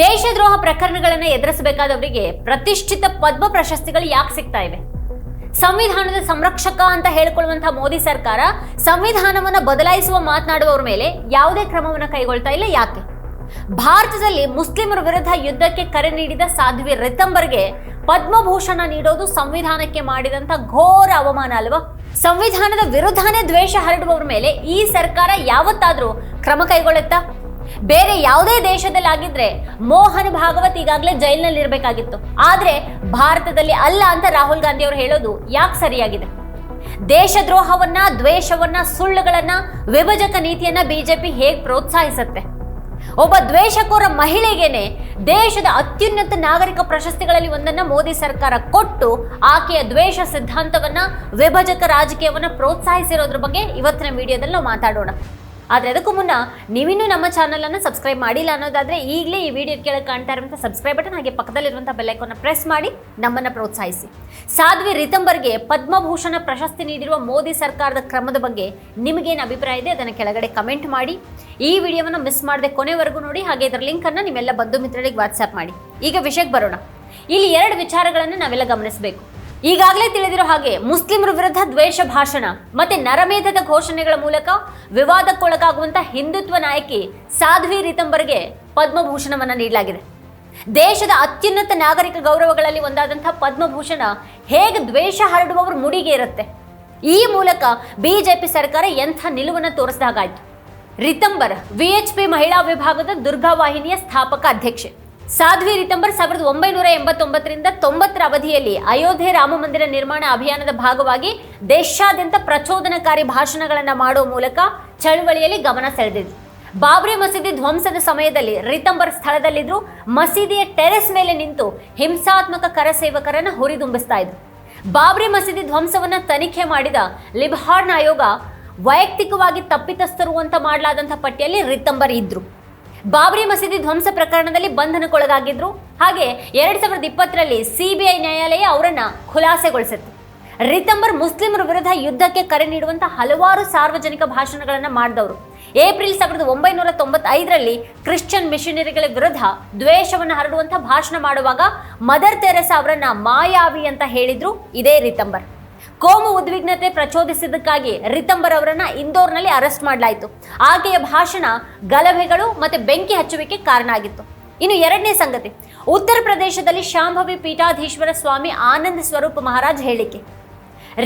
ದೇಶದ್ರೋಹ ಪ್ರಕರಣಗಳನ್ನು ಎದುರಿಸಬೇಕಾದವರಿಗೆ ಪ್ರತಿಷ್ಠಿತ ಪದ್ಮ ಪ್ರಶಸ್ತಿಗಳು ಯಾಕೆ ಸಿಗ್ತಾ ಇವೆ? ಸಂವಿಧಾನದ ಸಂರಕ್ಷಕ ಅಂತ ಹೇಳಿಕೊಳ್ಳುವಂತಹ ಮೋದಿ ಸರ್ಕಾರ ಸಂವಿಧಾನವನ್ನು ಬದಲಾಯಿಸುವ ಮಾತನಾಡುವವರ ಮೇಲೆ ಯಾವುದೇ ಕ್ರಮವನ್ನು ಕೈಗೊಳ್ತಾ ಇಲ್ಲ, ಯಾಕೆ? ಭಾರತದಲ್ಲಿ ಮುಸ್ಲಿಮರ ವಿರುದ್ಧ ಯುದ್ಧಕ್ಕೆ ಕರೆ ನೀಡಿದ ಸಾಧ್ವಿ ರಿತಂಬರ್ಗೆ ಪದ್ಮಭೂಷಣ ನೀಡೋದು ಸಂವಿಧಾನಕ್ಕೆ ಮಾಡಿದಂತ ಘೋರ ಅವಮಾನ ಅಲ್ವಾ? ಸಂವಿಧಾನದ ವಿರುದ್ಧನೇ ದ್ವೇಷ ಹರಡುವವರ ಮೇಲೆ ಈ ಸರ್ಕಾರ ಯಾವತ್ತಾದ್ರೂ ಕ್ರಮ ಕೈಗೊಳ್ಳುತ್ತಾ? ಬೇರೆ ಯಾವುದೇ ದೇಶದಲ್ಲಿ ಆಗಿದ್ರೆ ಮೋಹನ್ ಭಾಗವತ್ ಈಗಾಗಲೇ ಜೈಲಿನಲ್ಲಿ ಇರಬೇಕಾಗಿತ್ತು ಆದ್ರೆ ಭಾರತದಲ್ಲಿ ಅಲ್ಲ ಅಂತ ರಾಹುಲ್ ಗಾಂಧಿ ಅವರು ಹೇಳೋದು ಯಾಕೆ ಸರಿಯಾಗಿದೆ? ದೇಶದ್ರೋಹವನ್ನ, ದ್ವೇಷವನ್ನ, ಸುಳ್ಳುಗಳನ್ನ, ವಿಭಜಕ ನೀತಿಯನ್ನ ಬಿಜೆಪಿ ಹೇಗೆ ಪ್ರೋತ್ಸಾಹಿಸುತ್ತೆ? ಒಬ್ಬ ದ್ವೇಷಕೋರ ಮಹಿಳೆಗೇನೆ ದೇಶದ ಅತ್ಯುನ್ನತ ನಾಗರಿಕ ಪ್ರಶಸ್ತಿಗಳಲ್ಲಿ ಒಂದನ್ನ ಮೋದಿ ಸರ್ಕಾರ ಕೊಟ್ಟು ಆಕೆಯ ದ್ವೇಷ ಸಿದ್ಧಾಂತವನ್ನ, ವಿಭಜಕ ರಾಜಕೀಯವನ್ನ ಪ್ರೋತ್ಸಾಹಿಸಿರೋದ್ರ ಬಗ್ಗೆ ಇವತ್ತಿನ ವಿಡಿಯೋದಲ್ಲಿ ನಾವು ಮಾತಾಡೋಣ. ಆದ್ರೆ ಅದಕ್ಕೂ ಮುನ್ನ ನೀವಿನ್ನೂ ನಮ್ಮ ಚಾನಲನ್ನು ಸಬ್ಸ್ಕ್ರೈಬ್ ಮಾಡಿಲ್ಲ ಅನ್ನೋದಾದರೆ ಈಗಲೇ ಈ ವಿಡಿಯೋ ಕೆಳಗೆ ಕಾಣ್ತಾ ಇರುವಂಥ ಸಬ್ಸ್ಕ್ರೈಬ್ ಬಟನ್ ಹಾಗೆ ಪಕ್ಕದಲ್ಲಿರುವಂಥ ಬೆಲ್ಲೈಕನ್ನ ಪ್ರೆಸ್ ಮಾಡಿ ನಮ್ಮನ್ನು ಪ್ರೋತ್ಸಾಹಿಸಿ. ಸಾಧ್ವಿ ರಿತಂಬರ್ಗೆ ಪದ್ಮಭೂಷಣ ಪ್ರಶಸ್ತಿ ನೀಡಿರುವ ಮೋದಿ ಸರ್ಕಾರದ ಕ್ರಮದ ಬಗ್ಗೆ ನಿಮಗೇನು ಅಭಿಪ್ರಾಯ ಇದೆ ಅದನ್ನು ಕೆಳಗಡೆ ಕಮೆಂಟ್ ಮಾಡಿ. ಈ ವಿಡಿಯೋವನ್ನು ಮಿಸ್ ಮಾಡದೆ ಕೊನೆವರೆಗೂ ನೋಡಿ, ಹಾಗೆ ಇದರ ಲಿಂಕನ್ನು ನಿಮ್ಮೆಲ್ಲ ಬಂಧು ಮಿತ್ರರಿಗೆ ವಾಟ್ಸ್ಆ್ಯಪ್ ಮಾಡಿ. ಈಗ ವಿಷಯಕ್ಕೆ ಬರೋಣ. ಇಲ್ಲಿ ಎರಡು ವಿಚಾರಗಳನ್ನು ನಾವೆಲ್ಲ ಗಮನಿಸಬೇಕು. ಈಗಾಗಲೇ ತಿಳಿದಿರೋ ಹಾಗೆ ಮುಸ್ಲಿಮರ ವಿರುದ್ಧ ದ್ವೇಷ ಭಾಷಣ, ಮತ್ತೆ ನರಮೇಧದ ಘೋಷಣೆಗಳ ಮೂಲಕ ವಿವಾದಕ್ಕೊಳಗಾಗುವಂತ ಹಿಂದುತ್ವ ನಾಯಕಿ ಸಾಧ್ವಿ ರೀತಂಬರ್ಗೆ ಪದ್ಮಭೂಷಣವನ್ನ ನೀಡಲಾಗಿದೆ. ದೇಶದ ಅತ್ಯುನ್ನತ ನಾಗರಿಕ ಗೌರವಗಳಲ್ಲಿ ಒಂದಾದಂತಹ ಪದ್ಮಭೂಷಣ ಹೇಗೆ ದ್ವೇಷ ಹರಡುವವರು ಮುಡಿಗೆ ಇರುತ್ತೆ? ಈ ಮೂಲಕ ಬಿಜೆಪಿ ಸರ್ಕಾರ ಎಂಥ ನಿಲುವನ್ನು ತೋರಿಸಿದಾಗಾಯ್ತು ರಿತಂಬರ್, ವಿಎಚ್ಪಿ ಮಹಿಳಾ ವಿಭಾಗದ ದುರ್ಗಾ ವಾಹಿನಿಯ ಸ್ಥಾಪಕ ಅಧ್ಯಕ್ಷೆ. ಸಾಧ್ವಿ ರಿತಂಬರ್ ಸಾವಿರದ ಒಂಬೈನೂರ ಎಂಬತ್ತೊಂಬತ್ತರಿಂದ ತೊಂಬತ್ತರ ಅವಧಿಯಲ್ಲಿ ಅಯೋಧ್ಯೆ ರಾಮ ಮಂದಿರ ನಿರ್ಮಾಣ ಅಭಿಯಾನದ ಭಾಗವಾಗಿ ದೇಶಾದ್ಯಂತ ಪ್ರಚೋದನಕಾರಿ ಭಾಷಣಗಳನ್ನು ಮಾಡುವ ಮೂಲಕ ಚಳವಳಿಯಲ್ಲಿ ಗಮನ ಸೆಳೆದಿದ್ರು ಬಾಬ್ರಿ ಮಸೀದಿ ಧ್ವಂಸದ ಸಮಯದಲ್ಲಿ ರಿತಂಬರ್ ಸ್ಥಳದಲ್ಲಿದ್ದರು ಮಸೀದಿಯ ಟೆರೆಸ್ ಮೇಲೆ ನಿಂತು ಹಿಂಸಾತ್ಮಕ ಕರಸೇವಕರನ್ನು ಹುರಿದುಂಬಿಸ್ತಾ ಇದ್ರು. ಬಾಬ್ರಿ ಮಸೀದಿ ಧ್ವಂಸವನ್ನು ತನಿಖೆ ಮಾಡಿದ ಲಿಬ್ಹಾರ್ನ್ ಆಯೋಗ ವೈಯಕ್ತಿಕವಾಗಿ ತಪ್ಪಿತಸ್ಥರು ಅಂತ ಮಾಡಲಾದಂಥ ಪಟ್ಟಿಯಲ್ಲಿ ರಿತಂಬರ್ ಇದ್ರು. ಬಾಬ್ರಿ ಮಸೀದಿ ಧ್ವಂಸ ಪ್ರಕರಣದಲ್ಲಿ ಬಂಧನಕ್ಕೊಳಗಾಗಿದ್ರು. ಹಾಗೆ ಎರಡ್ ಸಾವಿರದ ಇಪ್ಪತ್ತರಲ್ಲಿ ಸಿಬಿಐ ನ್ಯಾಯಾಲಯ ಅವರನ್ನ ಖುಲಾಸೆಗೊಳಿಸಿತ್ತು. ರಿತಂಬರ್ ಮುಸ್ಲಿಮರ ವಿರುದ್ಧ ಯುದ್ಧಕ್ಕೆ ಕರೆ ನೀಡುವಂತ ಹಲವಾರು ಸಾರ್ವಜನಿಕ ಭಾಷಣಗಳನ್ನು ಮಾಡಿದವರು. ಏಪ್ರಿಲ್ ಸಾವಿರದ ಒಂಬೈನೂರ ತೊಂಬತ್ತೈದರಲ್ಲಿ ಕ್ರಿಶ್ಚಿಯನ್ ಮಿಷನರಿಗಳ ವಿರುದ್ಧ ದ್ವೇಷವನ್ನು ಹರಡುವಂತ ಭಾಷಣ ಮಾಡುವಾಗ ಮದರ್ ತೆರೆಸಾ ಅವರನ್ನ ಮಾಯಾವಿ ಅಂತ ಹೇಳಿದ್ರು ಇದೇ ರಿತಂಬರ್. ಕೋಮು ಉದ್ವಿಗ್ನತೆ ಪ್ರಚೋದಿಸಿದ್ದಕ್ಕಾಗಿ ರಿತಂಬರ್ ಅವರನ್ನ ಇಂದೋರ್ನಲ್ಲಿ ಅರೆಸ್ಟ್ ಮಾಡಲಾಯಿತು. ಆಕೆಯ ಭಾಷಣ, ಗಲಭೆಗಳು ಮತ್ತೆ ಬೆಂಕಿ ಹಚ್ಚುವಿಕೆ ಕಾರಣ ಆಗಿತ್ತು. ಇನ್ನು ಎರಡನೇ ಸಂಗತಿ, ಉತ್ತರ ಪ್ರದೇಶದಲ್ಲಿ ಶಾಂಭವಿ ಪೀಠಾಧೀಶ್ವರ ಸ್ವಾಮಿ ಆನಂದ ಸ್ವರೂಪ್ ಮಹಾರಾಜ್ ಹೇಳಿಕೆ.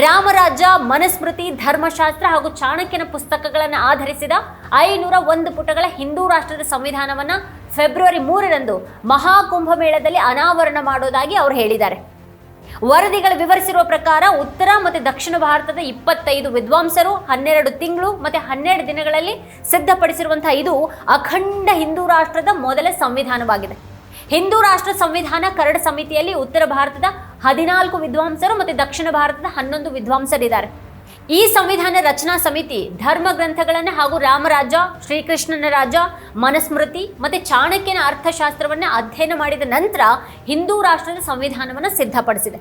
ರಾಮರಾಜ್ಯ, ಮನುಸ್ಮೃತಿ, ಧರ್ಮಶಾಸ್ತ್ರ ಹಾಗೂ ಚಾಣಕ್ಯನ ಪುಸ್ತಕಗಳನ್ನು ಆಧರಿಸಿದ ಐನೂರ ಒಂದು ಪುಟಗಳ ಹಿಂದೂ ರಾಷ್ಟ್ರದ ಸಂವಿಧಾನವನ್ನು ಫೆಬ್ರವರಿ ಮೂರರಂದು ಮಹಾಕುಂಭಮೇಳದಲ್ಲಿ ಅನಾವರಣ ಮಾಡೋದಾಗಿ ಅವರು ಹೇಳಿದ್ದಾರೆ. ವರದಿಗಳು ವಿವರಿಸಿರುವ ಪ್ರಕಾರ ಉತ್ತರ ಮತ್ತು ದಕ್ಷಿಣ ಭಾರತದ ಇಪ್ಪತ್ತೈದು ವಿದ್ವಾಂಸರು ಹನ್ನೆರಡು ತಿಂಗಳು ಮತ್ತು ಹನ್ನೆರಡು ದಿನಗಳಲ್ಲಿ ಸಿದ್ಧಪಡಿಸಿರುವಂತಹ ಇದು ಅಖಂಡ ಹಿಂದೂ ರಾಷ್ಟ್ರದ ಮೊದಲ ಸಂವಿಧಾನವಾಗಿದೆ. ಹಿಂದೂ ರಾಷ್ಟ್ರ ಸಂವಿಧಾನ ಕರಡು ಸಮಿತಿಯಲ್ಲಿ ಉತ್ತರ ಭಾರತದ ಹದಿನಾಲ್ಕು ವಿದ್ವಾಂಸರು ಮತ್ತು ದಕ್ಷಿಣ ಭಾರತದ ಹನ್ನೊಂದು ವಿದ್ವಾಂಸರಿದ್ದಾರೆ. ಈ ಸಂವಿಧಾನ ರಚನಾ ಸಮಿತಿ ಧರ್ಮ ಗ್ರಂಥಗಳನ್ನು ಹಾಗೂ ರಾಮರಾಜ, ಶ್ರೀಕೃಷ್ಣನ ರಾಜ, ಮನಸ್ಮೃತಿ ಮತ್ತು ಚಾಣಕ್ಯನ ಅರ್ಥಶಾಸ್ತ್ರವನ್ನು ಅಧ್ಯಯನ ಮಾಡಿದ ನಂತರ ಹಿಂದೂ ರಾಷ್ಟ್ರದ ಸಂವಿಧಾನವನ್ನು ಸಿದ್ಧಪಡಿಸಿದೆ.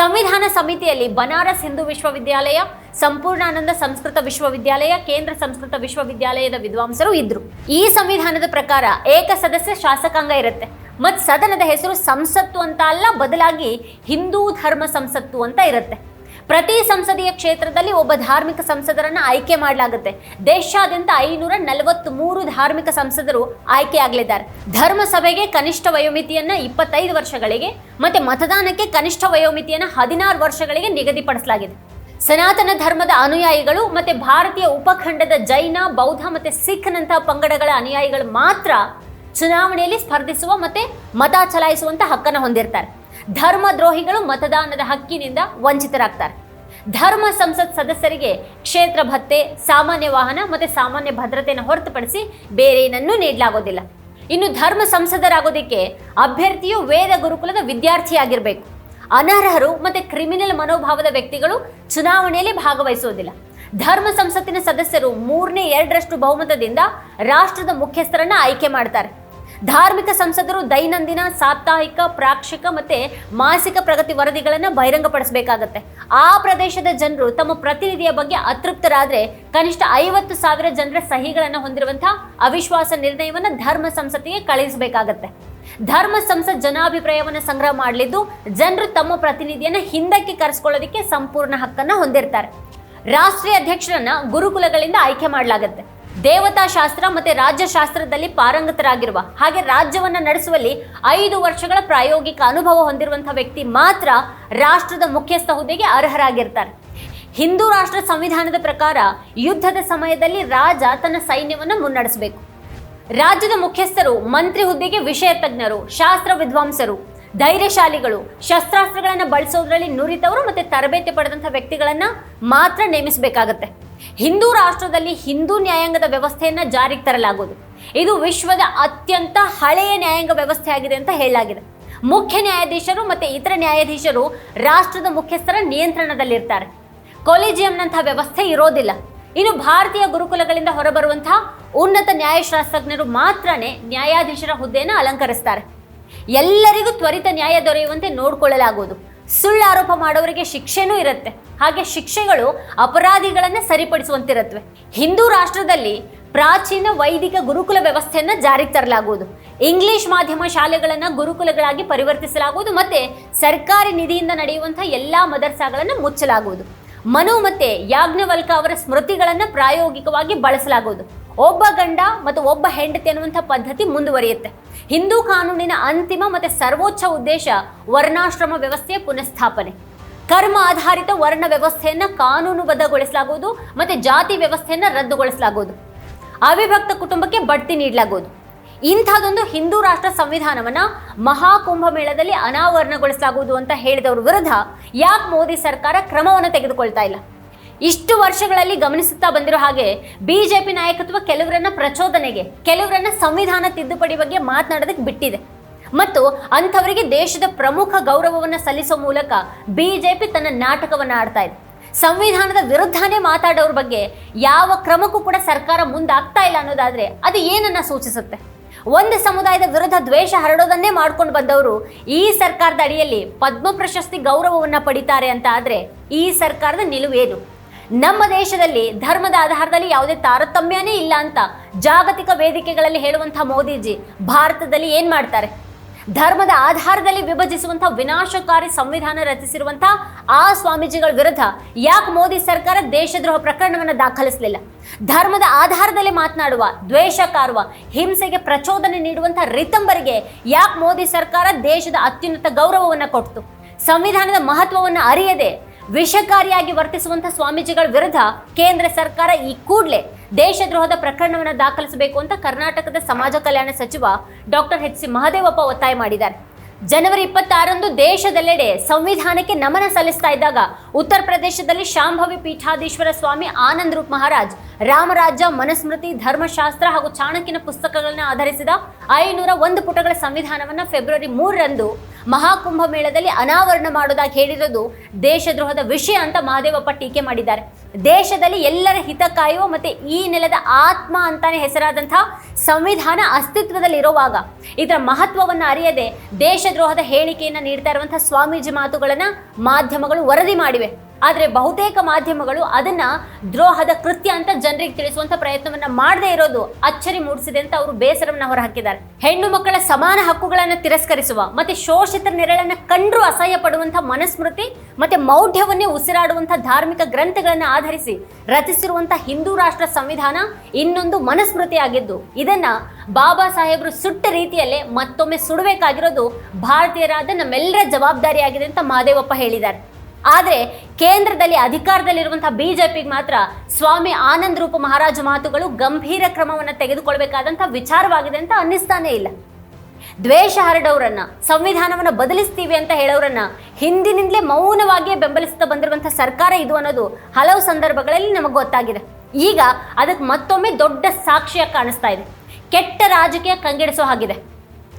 ಸಂವಿಧಾನ ಸಮಿತಿಯಲ್ಲಿ ಬನಾರಸ್ ಹಿಂದೂ ವಿಶ್ವವಿದ್ಯಾಲಯ, ಸಂಪೂರ್ಣಾನಂದ ಸಂಸ್ಕೃತ ವಿಶ್ವವಿದ್ಯಾಲಯ, ಕೇಂದ್ರ ಸಂಸ್ಕೃತ ವಿಶ್ವವಿದ್ಯಾಲಯದ ವಿದ್ವಾಂಸರು ಇದ್ರು. ಈ ಸಂವಿಧಾನದ ಪ್ರಕಾರ ಏಕ ಸದಸ್ಯ ಶಾಸಕಾಂಗ ಇರುತ್ತೆ. ಮತ್ತು ಸದನದ ಹೆಸರು ಸಂಸತ್ತು ಅಂತ ಅಲ್ಲ, ಬದಲಾಗಿ ಹಿಂದೂ ಧರ್ಮ ಸಂಸತ್ತು ಅಂತ ಇರುತ್ತೆ. ಪ್ರತಿ ಸಂಸದೀಯ ಕ್ಷೇತ್ರದಲ್ಲಿ ಒಬ್ಬ ಧಾರ್ಮಿಕ ಸಂಸದರನ್ನ ಆಯ್ಕೆ ಮಾಡಲಾಗುತ್ತೆ. ದೇಶಾದ್ಯಂತ ಐನೂರ ನಲವತ್ತ್ ಮೂರು ಧಾರ್ಮಿಕ ಸಂಸದರು ಆಯ್ಕೆಯಾಗಲಿದ್ದಾರೆ. ಧರ್ಮಸಭೆಗೆ ಕನಿಷ್ಠ ವಯೋಮಿತಿಯನ್ನ ಇಪ್ಪತ್ತೈದು ವರ್ಷಗಳಿಗೆ ಮತ್ತೆ ಮತದಾನಕ್ಕೆ ಕನಿಷ್ಠ ವಯೋಮಿತಿಯನ್ನ ಹದಿನಾರು ವರ್ಷಗಳಿಗೆ ನಿಗದಿಪಡಿಸಲಾಗಿದೆ. ಸನಾತನ ಧರ್ಮದ ಅನುಯಾಯಿಗಳು ಮತ್ತೆ ಭಾರತೀಯ ಉಪಖಂಡದ ಜೈನ, ಬೌದ್ಧ ಮತ್ತೆ ಸಿಖ್ನಂತಹ ಪಂಗಡಗಳ ಅನುಯಾಯಿಗಳು ಮಾತ್ರ ಚುನಾವಣೆಯಲ್ಲಿ ಸ್ಪರ್ಧಿಸುವ ಮತ್ತೆ ಮತ ಚಲಾಯಿಸುವಂತ ಹಕ್ಕನ್ನು ಹೊಂದಿರ್ತಾರೆ. ಧರ್ಮದ್ರೋಹಿಗಳು ಮತದಾನದ ಹಕ್ಕಿನಿಂದ ವಂಚಿತರಾಗ್ತಾರೆ. ಧರ್ಮ ಸಂಸತ್ ಸದಸ್ಯರಿಗೆ ಕ್ಷೇತ್ರ ಭತ್ತೆ, ಸಾಮಾನ್ಯ ವಾಹನ ಮತ್ತು ಸಾಮಾನ್ಯ ಭದ್ರತೆಯನ್ನು ಹೊರತುಪಡಿಸಿ ಬೇರೆ ಏನನ್ನೂ ನೀಡಲಾಗೋದಿಲ್ಲ. ಇನ್ನು ಧರ್ಮ ಸಂಸದರಾಗೋದಕ್ಕೆ ಅಭ್ಯರ್ಥಿಯು ವೇದ ಗುರುಕುಲದ ವಿದ್ಯಾರ್ಥಿಯಾಗಿರಬೇಕು. ಅನರ್ಹರು ಮತ್ತು ಕ್ರಿಮಿನಲ್ ಮನೋಭಾವದ ವ್ಯಕ್ತಿಗಳು ಚುನಾವಣೆಯಲ್ಲಿ ಭಾಗವಹಿಸುವುದಿಲ್ಲ ಧರ್ಮ ಸಂಸತ್ತಿನ ಸದಸ್ಯರು ಮೂರನೇ ಎರಡರಷ್ಟು ಬಹುಮತದಿಂದ ರಾಷ್ಟ್ರದ ಮುಖ್ಯಸ್ಥರನ್ನು ಆಯ್ಕೆ ಮಾಡ್ತಾರೆ. ಧಾರ್ಮಿಕ ಸಂಸದರು ದೈನಂದಿನ, ಸಾಪ್ತಾಹಿಕ, ಪ್ರಾಕ್ಷಿಕ ಮತ್ತೆ ಮಾಸಿಕ ಪ್ರಗತಿ ವರದಿಗಳನ್ನು ಬಹಿರಂಗಪಡಿಸಬೇಕಾಗತ್ತೆ. ಆ ಪ್ರದೇಶದ ಜನರು ತಮ್ಮ ಪ್ರತಿನಿಧಿಯ ಬಗ್ಗೆ ಅತೃಪ್ತರಾದ್ರೆ ಕನಿಷ್ಠ ಐವತ್ತು ಸಾವಿರ ಜನರ ಸಹಿಗಳನ್ನು ಹೊಂದಿರುವಂತಹ ಅವಿಶ್ವಾಸ ನಿರ್ಣಯವನ್ನು ಧರ್ಮ ಸಂಸತ್ತಿಗೆ ಕಳುಹಿಸಬೇಕಾಗತ್ತೆ. ಧರ್ಮ ಸಂಸತ್ ಜನಾಭಿಪ್ರಾಯವನ್ನು ಸಂಗ್ರಹ ಮಾಡಲಿದ್ದು ಜನರು ತಮ್ಮ ಪ್ರತಿನಿಧಿಯನ್ನ ಹಿಂದಕ್ಕೆ ಕರೆಸ್ಕೊಳ್ಳೋದಕ್ಕೆ ಸಂಪೂರ್ಣ ಹಕ್ಕನ್ನ ಹೊಂದಿರ್ತಾರೆ. ರಾಷ್ಟ್ರೀಯ ಅಧ್ಯಕ್ಷರನ್ನ ಗುರುಕುಲಗಳಿಂದ ಆಯ್ಕೆ ಮಾಡಲಾಗುತ್ತೆ. ದೇವತಾ ಶಾಸ್ತ್ರ ಮತ್ತೆ ರಾಜ್ಯಶಾಸ್ತ್ರದಲ್ಲಿ ಪಾರಂಗತರಾಗಿರುವ ಹಾಗೆ ರಾಜ್ಯವನ್ನ ನಡೆಸುವಲ್ಲಿ ಐದು ವರ್ಷಗಳ ಪ್ರಾಯೋಗಿಕ ಅನುಭವ ಹೊಂದಿರುವಂತಹ ವ್ಯಕ್ತಿ ಮಾತ್ರ ರಾಷ್ಟ್ರದ ಮುಖ್ಯಸ್ಥ ಹುದ್ದೆಗೆ ಅರ್ಹರಾಗಿರ್ತಾರೆ. ಹಿಂದೂ ರಾಷ್ಟ್ರ ಸಂವಿಧಾನದ ಪ್ರಕಾರ ಯುದ್ಧದ ಸಮಯದಲ್ಲಿ ರಾಜ ತನ್ನ ಸೈನ್ಯವನ್ನು ಮುನ್ನಡೆಸಬೇಕು. ರಾಜ್ಯದ ಮುಖ್ಯಸ್ಥರು, ಮಂತ್ರಿ ಹುದ್ದೆಗೆ ವಿಷಯ ತಜ್ಞರು, ಶಾಸ್ತ್ರ ವಿದ್ವಾಂಸರು, ಧೈರ್ಯಶಾಲಿಗಳು, ಶಸ್ತ್ರಾಸ್ತ್ರಗಳನ್ನು ಬಳಸೋದ್ರಲ್ಲಿ ನುರಿತವರು ಮತ್ತೆ ತರಬೇತಿ ಪಡೆದಂಥ ವ್ಯಕ್ತಿಗಳನ್ನ ಮಾತ್ರ ನೇಮಿಸಬೇಕಾಗತ್ತೆ. ಹಿಂದೂ ರಾಷ್ಟ್ರದಲ್ಲಿ ಹಿಂದೂ ನ್ಯಾಯಾಂಗದ ವ್ಯವಸ್ಥೆಯನ್ನ ಜಾರಿಗೆ ತರಲಾಗುವುದು. ಇದು ವಿಶ್ವದ ಅತ್ಯಂತ ಹಳೆಯ ನ್ಯಾಯಾಂಗ ವ್ಯವಸ್ಥೆ ಆಗಿದೆ ಅಂತ ಹೇಳಲಾಗಿದೆ. ಮುಖ್ಯ ನ್ಯಾಯಾಧೀಶರು ಮತ್ತೆ ಇತರ ನ್ಯಾಯಾಧೀಶರು ರಾಷ್ಟ್ರದ ಮುಖ್ಯಸ್ಥರ ನಿಯಂತ್ರಣದಲ್ಲಿರ್ತಾರೆ. ಕೊಲಿಜಿಯಂನಂತಹ ವ್ಯವಸ್ಥೆ ಇರೋದಿಲ್ಲ. ಇನ್ನು ಭಾರತೀಯ ಗುರುಕುಲಗಳಿಂದ ಹೊರಬರುವಂತಹ ಉನ್ನತ ನ್ಯಾಯಶಾಸ್ತ್ರಜ್ಞರು ಮಾತ್ರನೇ ನ್ಯಾಯಾಧೀಶರ ಹುದ್ದೆಯನ್ನು ಅಲಂಕರಿಸ್ತಾರೆ. ಎಲ್ಲರಿಗೂ ತ್ವರಿತ ನ್ಯಾಯ ದೊರೆಯುವಂತೆ ನೋಡಿಕೊಳ್ಳಲಾಗುವುದು. ಸುಳ್ಳು ಆರೋಪ ಮಾಡೋರಿಗೆ ಶಿಕ್ಷೆನೂ ಇರುತ್ತೆ. ಹಾಗೆ ಶಿಕ್ಷೆಗಳು ಅಪರಾಧಿಗಳನ್ನ ಸರಿಪಡಿಸುವಂತಿರುತ್ತವೆ ಹಿಂದೂ ರಾಷ್ಟ್ರದಲ್ಲಿ ಪ್ರಾಚೀನ ವೈದಿಕ ಗುರುಕುಲ ವ್ಯವಸ್ಥೆಯನ್ನ ಜಾರಿಗೆ ತರಲಾಗುವುದು. ಇಂಗ್ಲಿಷ್ ಮಾಧ್ಯಮ ಶಾಲೆಗಳನ್ನು ಗುರುಕುಲಗಳಾಗಿ ಪರಿವರ್ತಿಸಲಾಗುವುದು ಮತ್ತೆ ಸರ್ಕಾರಿ ನಿಧಿಯಿಂದ ನಡೆಯುವಂತಹ ಎಲ್ಲಾ ಮದರ್ಸಾಗಳನ್ನು ಮುಚ್ಚಲಾಗುವುದು. ಮನು ಮತ್ತೆ ಯಾಜ್ಞವಲ್ಕ ಅವರ ಸ್ಮೃತಿಗಳನ್ನು ಪ್ರಾಯೋಗಿಕವಾಗಿ ಬಳಸಲಾಗುವುದು. ಒಬ್ಬ ಗಂಡ ಮತ್ತು ಒಬ್ಬ ಹೆಂಡತಿ ಅನ್ನುವಂಥ ಪದ್ಧತಿ ಮುಂದುವರಿಯುತ್ತೆ. ಹಿಂದೂ ಕಾನೂನಿನ ಅಂತಿಮ ಮತ್ತು ಸರ್ವೋಚ್ಚ ಉದ್ದೇಶ ವರ್ಣಾಶ್ರಮ ವ್ಯವಸ್ಥೆಯ ಪುನಃಸ್ಥಾಪನೆ. ಕರ್ಮ ಆಧಾರಿತ ವರ್ಣ ವ್ಯವಸ್ಥೆಯನ್ನು ಕಾನೂನುಬದ್ಧಗೊಳಿಸಲಾಗುವುದು ಮತ್ತು ಜಾತಿ ವ್ಯವಸ್ಥೆಯನ್ನು ರದ್ದುಗೊಳಿಸಲಾಗುವುದು. ಅವಿಭಕ್ತ ಕುಟುಂಬಕ್ಕೆ ಬಡ್ತಿ ನೀಡಲಾಗುವುದು. ಇಂಥದ್ದೊಂದು ಹಿಂದೂ ರಾಷ್ಟ್ರ ಸಂವಿಧಾನವನ್ನು ಮಹಾಕುಂಭ ಮೇಳದಲ್ಲಿ ಅನಾವರಣಗೊಳಿಸಲಾಗುವುದು ಅಂತ ಹೇಳಿದವ್ರ ವಿರುದ್ಧ ಯಾಕೆ ಮೋದಿ ಸರ್ಕಾರ ಕ್ರಮವನ್ನು ತೆಗೆದುಕೊಳ್ತಾ ಇಲ್ಲ? ಇಷ್ಟು ವರ್ಷಗಳಲ್ಲಿ ಗಮನಿಸುತ್ತಾ ಬಂದಿರೋ ಹಾಗೆ ಬಿಜೆಪಿ ನಾಯಕತ್ವ ಕೆಲವರನ್ನ ಪ್ರಚೋದನೆಗೆ, ಕೆಲವರನ್ನ ಸಂವಿಧಾನ ತಿದ್ದುಪಡಿ ಬಗ್ಗೆ ಮಾತನಾಡೋದಕ್ಕೆ ಬಿಟ್ಟಿದೆ. ಮತ್ತು ಅಂಥವರಿಗೆ ದೇಶದ ಪ್ರಮುಖ ಗೌರವವನ್ನು ಸಲ್ಲಿಸೋ ಮೂಲಕ ಬಿಜೆಪಿ ತನ್ನ ನಾಟಕವನ್ನು ಆಡ್ತಾ ಇದೆ. ಸಂವಿಧಾನದ ವಿರುದ್ಧನೇ ಮಾತಾಡೋರ ಬಗ್ಗೆ ಯಾವ ಕ್ರಮಕ್ಕೂ ಕೂಡ ಸರ್ಕಾರ ಮುಂದಾಗ್ತಾ ಇಲ್ಲ ಅನ್ನೋದಾದ್ರೆ ಅದು ಏನನ್ನ ಸೂಚಿಸುತ್ತೆ? ಒಂದು ಸಮುದಾಯದ ವಿರುದ್ಧ ದ್ವೇಷ ಹರಡೋದನ್ನೇ ಮಾಡ್ಕೊಂಡು ಬಂದವರು ಈ ಸರ್ಕಾರದ ಅಡಿಯಲ್ಲಿ ಪದ್ಮ ಪ್ರಶಸ್ತಿ ಗೌರವವನ್ನು ಪಡಿತಾರೆ ಅಂತ ಆದರೆ ಈ ಸರ್ಕಾರದ ನಿಲುವೇನು ನಮ್ಮ ದೇಶದಲ್ಲಿ ಧರ್ಮದ ಆಧಾರದಲ್ಲಿ ಯಾವುದೇ ತಾರತಮ್ಯನೇ ಇಲ್ಲ ಅಂತ ಜಾಗತಿಕ ವೇದಿಕೆಗಳಲ್ಲಿ ಹೇಳುವಂತಹ ಮೋದಿಜಿ ಭಾರತದಲ್ಲಿ ಏನು ಮಾಡ್ತಾರೆ? ಧರ್ಮದ ಆಧಾರದಲ್ಲಿ ವಿಭಜಿಸುವಂತಹ ವಿನಾಶಕಾರಿ ಸಂವಿಧಾನ ರಚಿಸಿರುವಂತಹ ಆ ಸ್ವಾಮೀಜಿಗಳ ವಿರುದ್ಧ ಯಾಕೆ ಮೋದಿ ಸರ್ಕಾರ ದೇಶದ್ರೋಹ ಪ್ರಕರಣವನ್ನು ದಾಖಲಿಸಲಿಲ್ಲ? ಧರ್ಮದ ಆಧಾರದಲ್ಲಿ ಮಾತನಾಡುವ, ದ್ವೇಷ ಕಾರುವ, ಹಿಂಸೆಗೆ ಪ್ರಚೋದನೆ ನೀಡುವಂತಹ ರಿತಂಬರಿಗೆ ಯಾಕೆ ಮೋದಿ ಸರ್ಕಾರ ದೇಶದ ಅತ್ಯುನ್ನತ ಗೌರವವನ್ನು ಕೊಟ್ಟು ಸಂವಿಧಾನದ ಮಹತ್ವವನ್ನು ಅರಿಯದೆ ವಿಷಕಾರಿಯಾಗಿ ವರ್ತಿಸುವಂತಹ ಸ್ವಾಮೀಜಿಗಳ ವಿರುದ್ಧ ಕೇಂದ್ರ ಸರ್ಕಾರ ಈ ಕೂಡಲೇ ದೇಶದ್ರೋಹದ ಪ್ರಕರಣವನ್ನು ದಾಖಲಿಸಬೇಕು ಅಂತ ಕರ್ನಾಟಕದ ಸಮಾಜ ಕಲ್ಯಾಣ ಸಚಿವ ಡಾಕ್ಟರ್ ಎಚ್ ಸಿ ಮಹದೇವಪ್ಪ ಒತ್ತಾಯ ಮಾಡಿದ್ದಾರೆ. ಜನವರಿ ಇಪ್ಪತ್ತಾರಂದು ದೇಶದೆಲ್ಲೆಡೆ ಸಂವಿಧಾನಕ್ಕೆ ನಮನ ಸಲ್ಲಿಸ್ತಾ ಇದ್ದಾಗ ಉತ್ತರ ಪ್ರದೇಶದಲ್ಲಿ ಶಾಂಭವಿ ಪೀಠಾಧೀಶ್ವರ ಸ್ವಾಮಿ ಆನಂದ್ ರೂಪ್ ಮಹಾರಾಜ್, ರಾಮರಾಜ್ಯ ಮನುಸ್ಮೃತಿ, ಧರ್ಮಶಾಸ್ತ್ರ ಹಾಗೂ ಚಾಣಕ್ಯನ ಪುಸ್ತಕಗಳನ್ನ ಆಧರಿಸಿದ ಐನೂರ ಒಂದು ಪುಟಗಳ ಸಂವಿಧಾನವನ್ನ ಫೆಬ್ರವರಿ ಮೂರರಂದು ಮಹಾಕುಂಭ ಮೇಳದಲ್ಲಿ ಅನಾವರಣ ಮಾಡೋದಾಗಿ ಹೇಳಿರೋದು ದೇಶದ್ರೋಹದ ವಿಷಯ ಅಂತ ಮಹಾದೇವಪ್ಪ ಟೀಕೆ ಮಾಡಿದ್ದಾರೆ. ದೇಶದಲ್ಲಿ ಎಲ್ಲರ ಹಿತ ಕಾಯುವ ಮತ್ತು ಈ ನೆಲದ ಆತ್ಮ ಅಂತಾನೆ ಹೆಸರಾದಂಥ ಸಂವಿಧಾನ ಅಸ್ತಿತ್ವದಲ್ಲಿರುವಾಗ ಇದರ ಮಹತ್ವವನ್ನು ಅರಿಯದೆ ದೇಶದ್ರೋಹದ ಹೇಳಿಕೆಯನ್ನು ನೀಡ್ತಾ ಇರುವಂಥ ಸ್ವಾಮೀಜಿ ಮಾತುಗಳನ್ನು ಮಾಧ್ಯಮಗಳು ವರದಿ ಮಾಡಿವೆ. ಆದರೆ ಬಹುತೇಕ ಮಾಧ್ಯಮಗಳು ಅದನ್ನ ದ್ರೋಹದ ಕೃತ್ಯ ಅಂತ ಜನರಿಗೆ ತಿಳಿಸುವಂತ ಪ್ರಯತ್ನವನ್ನ ಮಾಡದೇ ಇರೋದು ಅಚ್ಚರಿ ಮೂಡಿಸಿದೆ ಅಂತ ಅವರು ಬೇಸರವನ್ನ ಹೊರಹಾಕಿದ್ದಾರೆ. ಹೆಣ್ಣು ಮಕ್ಕಳ ಸಮಾನ ಹಕ್ಕುಗಳನ್ನು ತಿರಸ್ಕರಿಸುವ ಮತ್ತೆ ಶೋಷಿತ ನೆರಳನ್ನು ಕಂಡು ಅಸಹ್ಯ ಪಡುವಂತಹ ಮನಸ್ಮೃತಿ ಮತ್ತೆ ಮೌಢ್ಯವನ್ನೇ ಉಸಿರಾಡುವಂತಹ ಧಾರ್ಮಿಕ ಗ್ರಂಥಗಳನ್ನು ಆಧರಿಸಿ ರಚಿಸಿರುವಂತಹ ಹಿಂದೂ ರಾಷ್ಟ್ರ ಸಂವಿಧಾನ ಇನ್ನೊಂದು ಮನಸ್ಮೃತಿಯಾಗಿದ್ದು. ಇದನ್ನ ಬಾಬಾ ಸಾಹೇಬರು ಸುಟ್ಟ ರೀತಿಯಲ್ಲೇ ಮತ್ತೊಮ್ಮೆ ಸುಡಬೇಕಾಗಿರೋದು ಭಾರತೀಯರಾದ ನಮ್ಮೆಲ್ಲರ ಜವಾಬ್ದಾರಿಯಾಗಿದೆ ಅಂತ ಮಹದೇವಪ್ಪ ಹೇಳಿದ್ದಾರೆ. ಆದರೆ ಕೇಂದ್ರದಲ್ಲಿ ಅಧಿಕಾರದಲ್ಲಿರುವಂತಹ ಬಿಜೆಪಿಗೆ ಮಾತ್ರ ಸ್ವಾಮಿ ಆನಂದ್ ರೂಪ ಮಹಾರಾಜ ಮಾತುಗಳು ಗಂಭೀರ ಕ್ರಮವನ್ನು ತೆಗೆದುಕೊಳ್ಬೇಕಾದಂತಹ ವಿಚಾರವಾಗಿದೆ ಅಂತ ಅನ್ನಿಸ್ತಾನೇ ಇಲ್ಲ. ದ್ವೇಷ ಹರಡೋರನ್ನ, ಸಂವಿಧಾನವನ್ನು ಬದಲಿಸ್ತೀವಿ ಅಂತ ಹೇಳೋರನ್ನ ಹಿಂದಿನಿಂದಲೇ ಮೌನವಾಗಿಯೇ ಬೆಂಬಲಿಸ್ತಾ ಬಂದಿರುವಂತಹ ಸರ್ಕಾರ ಇದು ಅನ್ನೋದು ಹಲವು ಸಂದರ್ಭಗಳಲ್ಲಿ ನಮಗೆ ಗೊತ್ತಾಗಿದೆ. ಈಗ ಅದಕ್ಕೆ ಮತ್ತೊಮ್ಮೆ ದೊಡ್ಡ ಸಾಕ್ಷಿಯಾಗಿ ಕಾಣಿಸ್ತಾ ಇದೆ. ಕೆಟ್ಟ ರಾಜಕೀಯ ಕಂಗೆಡಿಸೋ ಹಾಗಿದೆ.